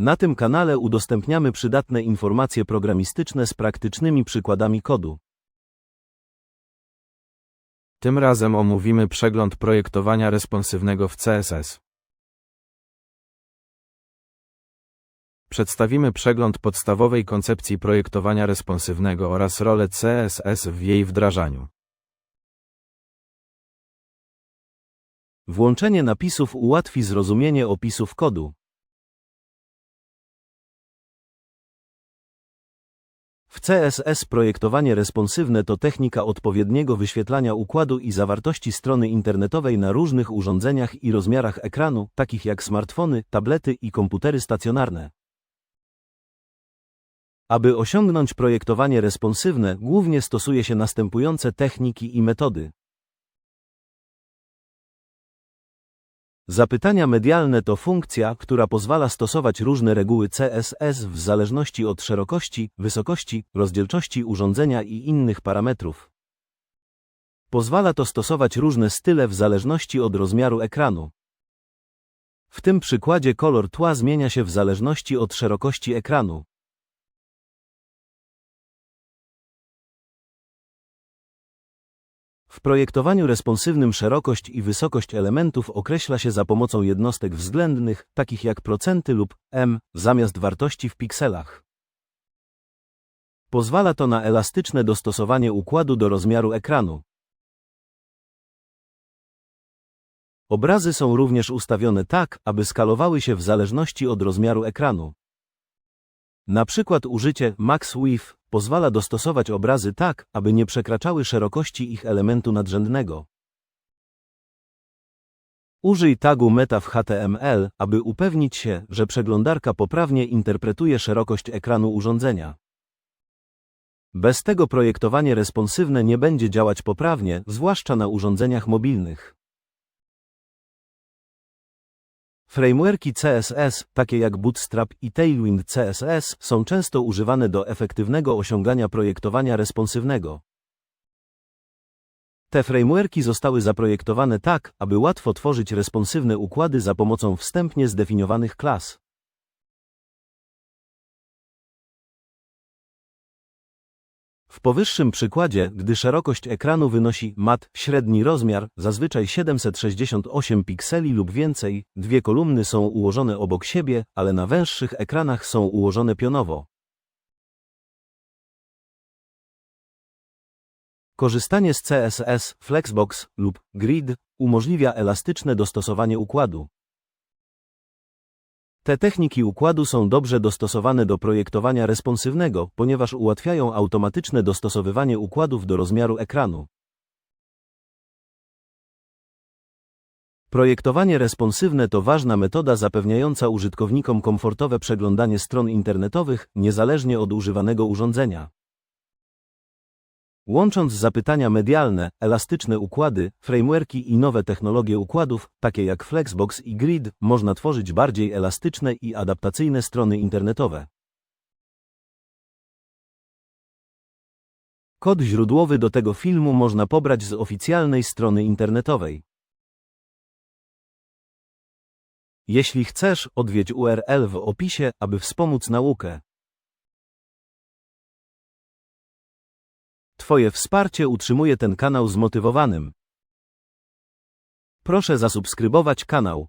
Na tym kanale udostępniamy przydatne informacje programistyczne z praktycznymi przykładami kodu. Tym razem omówimy przegląd projektowania responsywnego w CSS. Przedstawimy przegląd podstawowej koncepcji projektowania responsywnego oraz rolę CSS w jej wdrażaniu. Włączenie napisów ułatwi zrozumienie opisów kodu. W CSS projektowanie responsywne to technika odpowiedniego wyświetlania układu i zawartości strony internetowej na różnych urządzeniach i rozmiarach ekranu, takich jak smartfony, tablety i komputery stacjonarne. Aby osiągnąć projektowanie responsywne, głównie stosuje się następujące techniki i metody. Zapytania medialne to funkcja, która pozwala stosować różne reguły CSS w zależności od szerokości, wysokości, rozdzielczości urządzenia i innych parametrów. Pozwala to stosować różne style w zależności od rozmiaru ekranu. W tym przykładzie kolor tła zmienia się w zależności od szerokości ekranu. W projektowaniu responsywnym szerokość i wysokość elementów określa się za pomocą jednostek względnych, takich jak procenty lub m, zamiast wartości w pikselach. Pozwala to na elastyczne dostosowanie układu do rozmiaru ekranu. Obrazy są również ustawione tak, aby skalowały się w zależności od rozmiaru ekranu. Na przykład użycie Max Width pozwala dostosować obrazy tak, aby nie przekraczały szerokości ich elementu nadrzędnego. Użyj tagu meta w HTML, aby upewnić się, że przeglądarka poprawnie interpretuje szerokość ekranu urządzenia. Bez tego projektowanie responsywne nie będzie działać poprawnie, zwłaszcza na urządzeniach mobilnych. Frameworki CSS, takie jak Bootstrap i Tailwind CSS, są często używane do efektywnego osiągania projektowania responsywnego. Te frameworki zostały zaprojektowane tak, aby łatwo tworzyć responsywne układy za pomocą wstępnie zdefiniowanych klas. W powyższym przykładzie, gdy szerokość ekranu wynosi mat średni rozmiar, zazwyczaj 768 pikseli lub więcej, dwie kolumny są ułożone obok siebie, ale na węższych ekranach są ułożone pionowo. Korzystanie z CSS, Flexbox lub Grid umożliwia elastyczne dostosowanie układu. Te techniki układu są dobrze dostosowane do projektowania responsywnego, ponieważ ułatwiają automatyczne dostosowywanie układów do rozmiaru ekranu. Projektowanie responsywne to ważna metoda zapewniająca użytkownikom komfortowe przeglądanie stron internetowych, niezależnie od używanego urządzenia. Łącząc zapytania medialne, elastyczne układy, frameworki i nowe technologie układów, takie jak Flexbox i Grid, można tworzyć bardziej elastyczne i adaptacyjne strony internetowe. Kod źródłowy do tego filmu można pobrać z oficjalnej strony internetowej. Jeśli chcesz, odwiedź URL w opisie, aby wspomóc naukę. Twoje wsparcie utrzymuje ten kanał zmotywowanym. Proszę zasubskrybować kanał.